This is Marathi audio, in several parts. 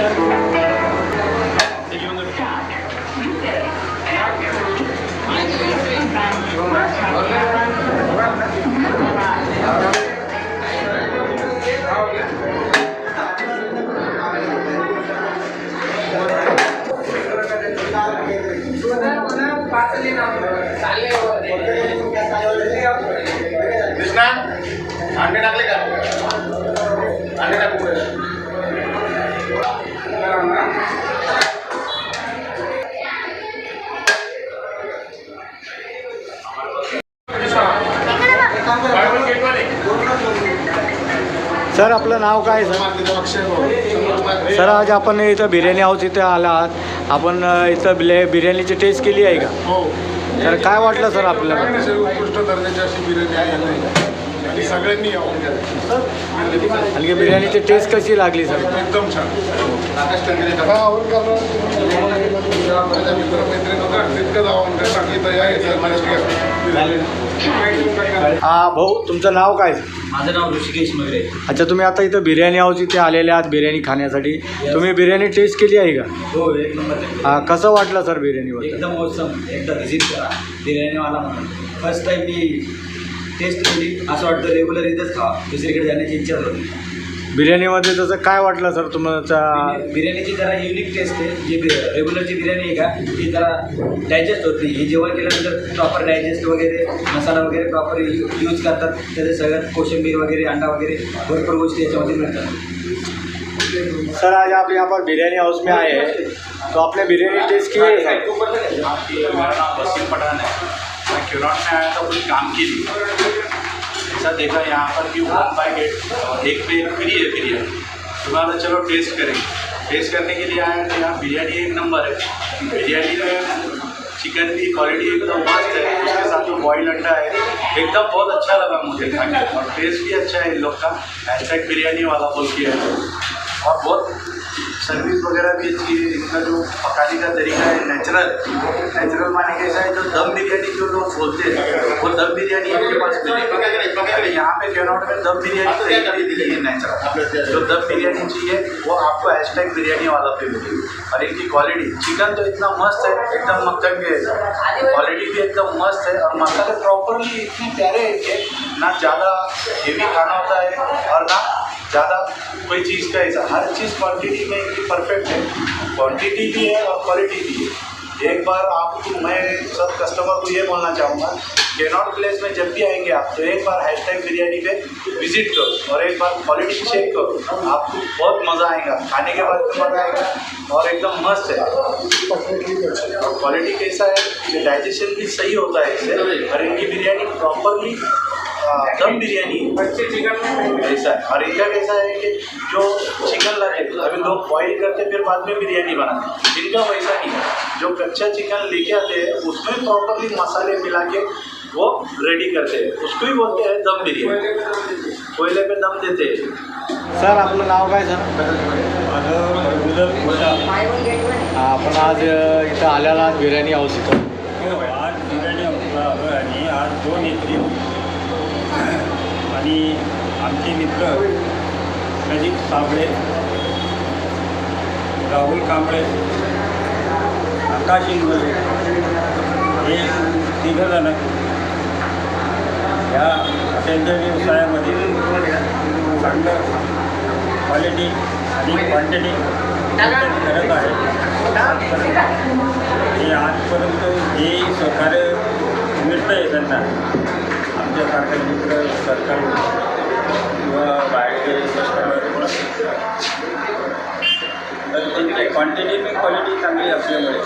Thank you. सर आपलं नाव काय सर? सर आज आपण इथं बिर्याणी हाऊस इथे आला आहात आपण इथं बिले बिर्याणीची टेस्ट केली आहे का? हो. तर काय वाटलं सर आपल्याला? सगळ्यांनी उत्कृष्ट दर्जाची अशी बिर्याणी आहे. आणि सगळ्यांनी यावं बिर्याणीची टेस्ट कशी लागली सर एकदम छान. हा माझ्या मित्रमैत्रिणींना तितकंच आवड सांगितलं या हा भाऊ तुमचं नाव काय? सर माझं नाव ऋषिकेश मगरे. अच्छा तुम्ही आता इथं बिर्याणी हाऊस इथे आलेले आहात बिर्याणी खाण्यासाठी. तुम्ही बिर्याणी टेस्ट केली आहे का? हो एक नंबर हा कसं वाटलं सर बिर्याणीबद्दल? एकदम मोसम एकदा व्हिजिट करा. बिर्याणीवाला म्हणून. फर्स्ट टाईम मी टेस्ट केली असं वाटतं रेग्युलर इथंच खावा दुसरीकडे जाण्याची इच्छा होती बिर्याणीमध्ये तसं काय वाटलं सर तुमचा बिर्याणीची जरा युनिक टेस्ट आहे. जी रेग्युलरची बिर्याणी आहे का ती जरा डायजेस्ट होत नाही. ही जेवण केल्यानंतर प्रॉपर डायजेस्ट वगैरे मसाला वगैरे प्रॉपर यूज करतात. त्याचे सगळ्यात कोशिंबीर वगैरे अंडा वगैरे भरपूर गोष्टी याच्यामध्ये मिळतात. सर आज आप यहाँ पर बिरयानी हाउस में आए हैं तो आपने बिरयानी टेस्ट की है सर आपकी मेरा नाम वसीम पठान है मैं क्यूरॉन में आया था कुछ काम के लिए ऐसा देखा यहाँ पर कि वन बाई गेट एक पे एक फ्री है बिरयानी तो मैं बोला चलो टेस्ट करेंगे। टेस्ट करने के लिए आया तो यहाँ बिरयानी एक नंबर है। बिरयानी में चिकन की क्वालिटी एकदम मस्त है। उसके साथ जो बॉयल अंडा है। एकदम बहुत अच्छा लगा मुझे खा के और टेस्ट भी अच्छा है इन लोग का। हैशटैग बिरयानी वाला बोल के और बहुत सर्विस वगैरह भी अच्छी है। इनका जो पकाने का तरीका है नेचुरल नेचुरल माने कैसा है जो दम बिरयानी जो लोग बोलते हैं वो दम बिरयानी इनके पास मिलेगी यहाँ पे कैनॉट में दम बिरयानी है नेचुरल जो दम बिरयानी चाहिए वो आपको हैशटैग बिरयानी वाला पे मिलेगी और इनकी क्वालिटी चिकन तो इतना मस्त है एकदम मक्खन के। क्वालिटी भी एकदम मस्त है और मसाले प्रॉपरली इतने प्यारे हैं ना ज़्यादा हेवी खाना होता है और ना ज़्यादा कोई चीज़ का ऐसा। हर चीज़ क्वांटिटी में इनकी परफेक्ट है। क्वांटिटी भी है और क्वालिटी भी है। एक बार आपको मैं सब कस्टमर को ये बोलना चाहूँगा केनॉट प्लेस में जब भी आएँगे आप तो एक बार हैशटैग बिरयानी पे विज़िट करो और एक बार क्वालिटी चेक करो। आपको बहुत मज़ा आएगा। खाने के बाद मज़ा आएगा और एकदम मस्त है। और क्वालिटी कैसा है? डाइजेशन भी सही होता है इससे। और इनकी बिरयानी प्रॉपरली दम बिरयानी। कच्चे चिकन ऐसा है और इनका कैसा है कि जो चिकन लाते हैं, अभी लोग बॉईल करते फिर बाद में बिरयानी बनाते हैं। इनका वैसा नहीं है। जो कच्चा चिकन लेके आते हैं उसमें प्रॉपरली मसाले मिला के वो रेडी करते हैं। उसको ही बोलते हैं दम बिरयानी। कोयले पे दम देते हैं। सर आपलं नाव काय सर? हा, आपण आज इथं आलेला आहात बिर्याणी हाऊस इथं आज बिर्याणी आमचा आलो आणि आज दोन इडली. आणि आमचे मित्र प्रदीप साबळे राहुल कांबळे आकाश इंगोले हे तिघंजण ह्या त्यांच्या व्यवसायामध्ये चांगलं क्वालिटी आणि क्वांटिटी करत आहे हे आजपर्यंत जे सहकार्य मिळतं आहे त्यांना. आमच्यासारख्या मित्र सरकार किंवा बाहेरचे त्यांची क्वांटिटी आणि क्वालिटी चांगली असल्यामुळे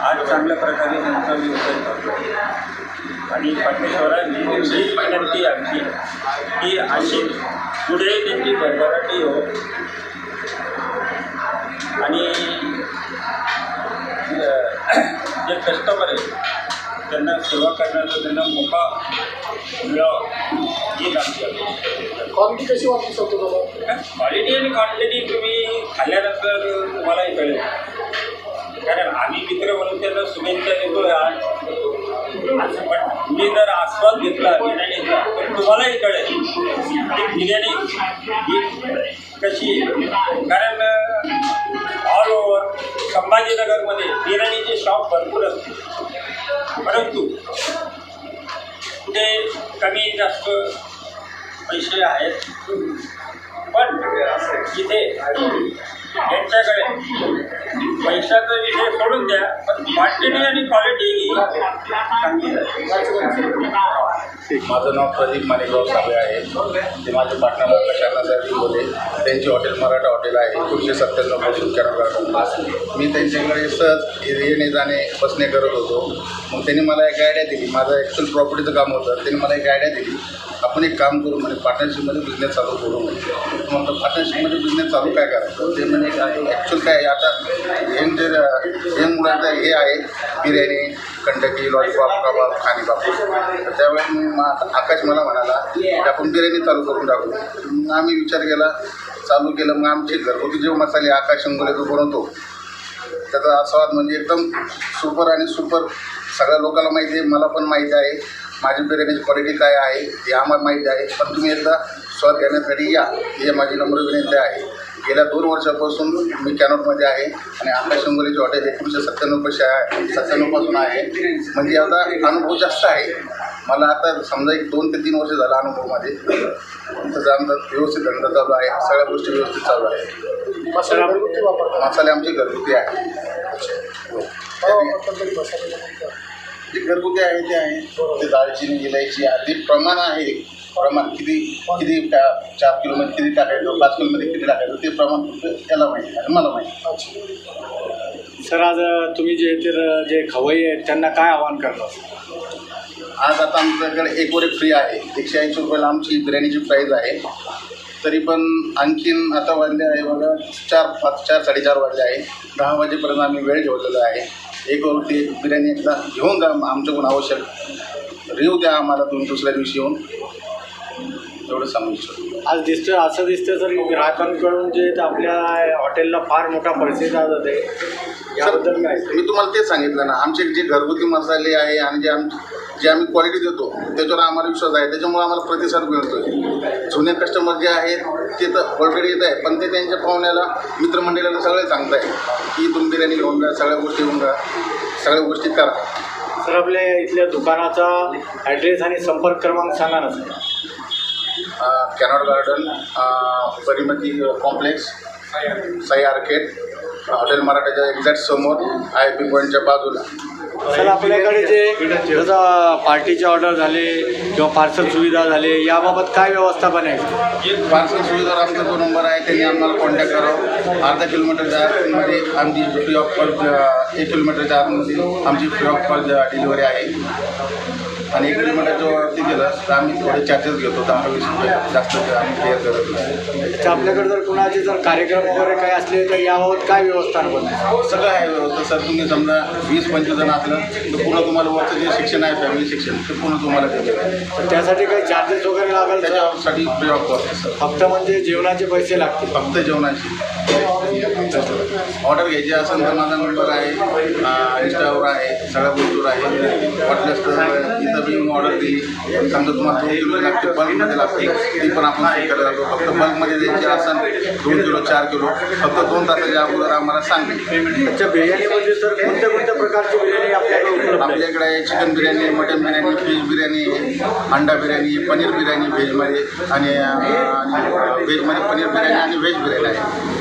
आज चांगल्या प्रकारे त्यांचा व्यवसाय करतो आणि पाटेश्वरांनी ही विनंती आमची की अशी पुढे त्यांची भरभराटी हो. आणि जे कस्टमर आहे त्यांना सेवा करण्याचा त्यांना मोका मिळावा क्वालिटी कशी वापरू शकतो बाबा क्वालिटी आणि क्वांटिटी तुम्ही खाल्ल्यानंतर तुम्हालाही कळेल. कारण आम्ही मित्र म्हणून त्यांना शुभेच्छा देतो आज पण तुम्ही जर आस्वाद घेतला बिर्याणीचा तर तुम्हालाही कळेल. की बिर्याणी ही कशी आहे. कारण ऑल ओव्हर संभाजीनगरमध्ये बिर्याणीचे शॉप भरपूर असते परंतु कुठे कमी जास्त पैसे आहेत. पण इथे यांच्याकडे पैशाचा विषय सोडून द्या पण क्वांटिटी आणि क्वालिटी चांगली माझं नाव प्रदीप माणिकराव साबळे आहे. ते माझे पाटणा कशासाठी बोले त्यांची हॉटेल मराठा हॉटेल आहे. एकोणीसशे सत्त्याण्णवपासून केरळ मी त्यांच्याकडे सहज येणे जाणे बसणे करत होतो. मग त्यांनी मला एक आयडिया दिली. माझं ॲक्च्युअल प्रॉपर्टीचं काम होतं. त्यांनी मला एक आयडिया दिली. आपण एक काम करू म्हणजे पार्टनरशिपमध्ये बिझनेस चालू करू म्हणजे मग पार्टनरशिपमध्ये बिझनेस चालू काय करायचं? ते म्हणजे ॲक्च्युअल काय? आहे, आता यंग जे यंग मुलांचं हे आहे. बिर्याणी कंडकी लॉलीपॉप कबाब खाणी बापू तर त्यावेळेस मी मा- आकाश मला म्हणाला की आपण बिर्याणी चालू करून टाकू. मग आम्ही विचार केला चालू केलं मग आमचे घरगुती जे मसाले आकाश शंगोले जो बनवतो. त्याचा आस्वाद म्हणजे एकदम सुपर आणि सुपर. सगळ्या लोकांना माहिती आहे मला पण माहिती आहे माझी बिर्याणीची क्वालिटी काय आहे हे आम्हाला माहिती आहे. पण तुम्ही एकदा स्वाद घेण्यासाठी या ही माझी नम्र विनंती आहे. गेल्या दोन वर्षापासून मी कॅनॉटमध्ये आहे आणि आकाश शंगोलीचे हॉटेल एकोणीसशे सत्त्याण्णव पैसे आहे सत्त्याण्णवपासून आहे. म्हणजे आता अनुभव जास्त आहे. मला आता समजा एक दोन ते तीन वर्ष झाला अनुभवमध्ये. तसं आमचा व्यवस्थित धंदा चालू आहे सगळ्या गोष्टी व्यवस्थित चालू आहे मसाला आमचे घरगुती आहे. मसाला जे घरगुती आहे ते आहे. ते दालचिनी इलायची ते प्रमाण आहे. प्रमाण किती किती का- चार किलोमध्ये किती टाकायचं पाच किलोमध्ये किती टाकायचं ते प्रमाण फक्त त्याला माहिती आणि मला माहिती सर आज तुम्ही जे इतर जे खवय्ये आहेत त्यांना काय आवाहन करणार आज आता आमच्याकडे एक वर एक फ्री आहे एकशे ऐंशी रुपयाला आमची बिर्याणीची प्राईज आहे. तरी पण आणखीन आता वाजले आहे बघा चार पाच चार साडेचार वाजले आहे. दहा वाजेपर्यंत आम्ही वेळ ठेवलेला आहे. एक वरती एक बिर्याणी एकदा घेऊन जा आमच्याकडून आवश्यक. रिव्ह्यू द्या आम्हाला तुम्ही दुसऱ्या दिवशी येऊन. एवढं सांगू इच्छितो आज दिसतं असं दिसतं सर की ग्राहकांकडून जे आपल्या हॉटेलला फार मोठा प्रतिसाद होते याबद्दल काय? मी तुम्हाला तेच सांगितलं ना आमचे जे घरगुती मसाले आहे आणि जे आम जे आम्ही क्वालिटी देतो त्याच्यावर आम्हाला विश्वास आहे. त्याच्यामुळे आम्हाला प्रतिसाद मिळतो जुने कस्टमर जे आहेत ते तर ऑलरेडी येत आहे पण ते त्यांच्या पाहुण्याला मित्रमंडळाला सगळे सांगत आहे की तुम्ही बिर्याणी घेऊन जा सगळ्या गोष्टी घेऊन जा सगळ्या गोष्टी करा. सर आपल्या इथल्या दुकानाचा ॲड्रेस आणि संपर्क क्रमांक सांगा ना sir. Connaught garden परिमती complex Sai arcade hotel मराठाच्या एक्झॅक्ट समोर आय पी पॉईंटच्या बाजूला. सर आपल्याकडे जे जसं पार्टीचे ऑर्डर झाले किंवा पार्सल सुविधा झाले याबाबत काय व्यवस्थापन आहे? पार्सल सुविधा आमचा जो नंबर आहे त्यांनी आम्हाला कॉन्टॅक्ट करावं अर्धा किलोमीटरच्या आतमध्ये आमची फ्री ऑफ कॉस्ट एक किलोमीटरच्या आतमध्ये आमची फ्री ऑफ कॉस्ट डिलिव्हरी आहे. आणि एक किलोमीटरच्या वरती गेलं तर आम्ही थोडे चार्जेस घेतो. दहा वीस रुपये जास्त आम्ही क्लिअर करत नाही. तर आपल्याकडे जर कुणाचे जर कार्यक्रम वगैरे काही असले तर याबाबत काय व्यवस्थापन आहे सगळं आहे व्यवस्था. सर तुम्ही समजा वीस पंचवीस जण असलं तर पूर्ण तुम्हाला वरचं जे शिक्षण आहे फॅमिली शिक्षण ते पूर्ण तुम्हाला देतो तर त्यासाठी काही चार्जेस वगैरे लागेल त्याच्यासाठी फ्री ऑफ कॉस्ट सर. फक्त म्हणजे जेवणाचे पैसे लागतील. फक्त जेवणाची. ऑर्डर घ्यायची असेल तर माझा नंबर आहे इंस्टावर आहे सगळ्या गोष्टीवर आहे. वाटल्यास इथं बी ऑर्डर दिली समजा तुम्हाला दोन किलो लागते बल्कमध्ये लागते ती पण आपण करायला लागतो फक्त बल्कमध्ये द्यायची असेल दोन किलो चार किलो फक्त दोन तासाच्या अगोदर आम्हाला सांगते अच्छा बिर्याणीमध्ये सर कोणत्या कोणत्या प्रकारची बिर्याणी आपल्याकडे आपल्याकडे chicken biryani mutton biryani fish biryani अंडा बिर्याणी पनीर बिर्याणी व्हेजमध्ये आणि व्हेजमध्ये पनीर बिर्याणी आणि व्हेज बिर्याणी आहे.